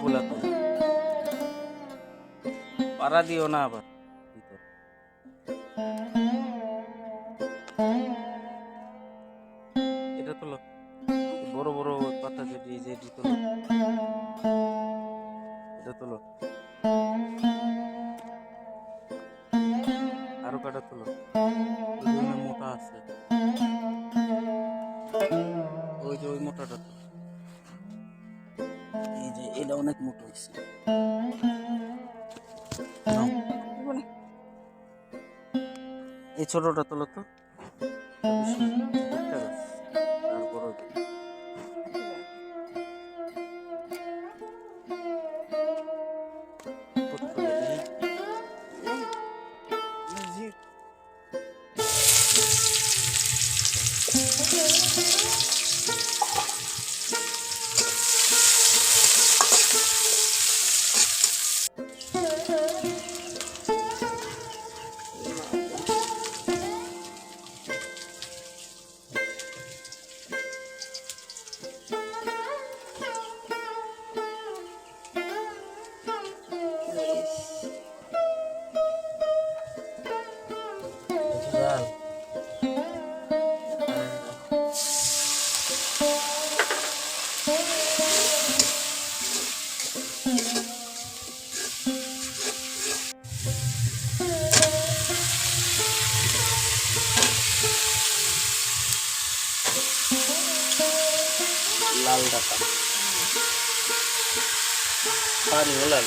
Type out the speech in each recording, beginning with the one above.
ডাটাগুলা তো পাড়া দিও না আবার। এটা তোলো বড় বড় পাতা যেটি যেটি তোলো এটা তোলো আরও কাটা তোলো মোটা আছে। এটা অনেক মোটা হয়েছে। এই ছোটটা তোলো তো। বেশি একটা লাল। ডাটা পানি লাল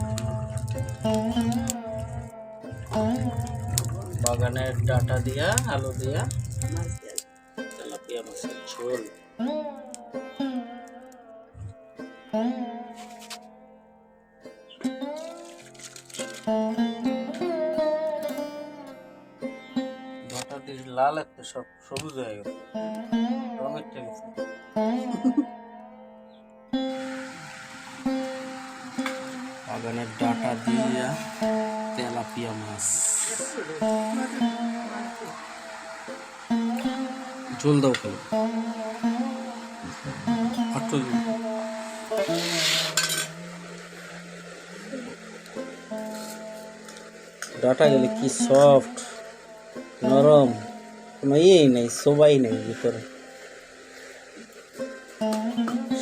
বাগানের ডাটা দিয়া, আলু দিয়া। তেলাপিয়া মাছের ঝোল। ডাটা দিয়ে লাল একটা সব সবুজ হয়ে গেছে। রঙের টেলিছে বাগানের ডাটা দিয়া তেলাপিয়া মাছ। ঝোল দাও খালি। ডাটা গেলে কি সফট নরম? কোনো ইয়েই নেই সবাই নেই ভিতরে।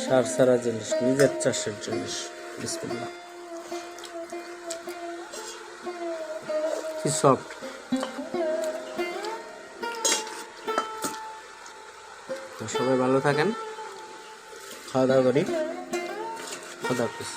সার সারা জিনিস, নিজের চাষের জিনিস, বিসমিল্লাহ। কি সফট তো সবাই ভালো থাকেন। খাওয়া দাওয়া করি। খোদা হাফিজ।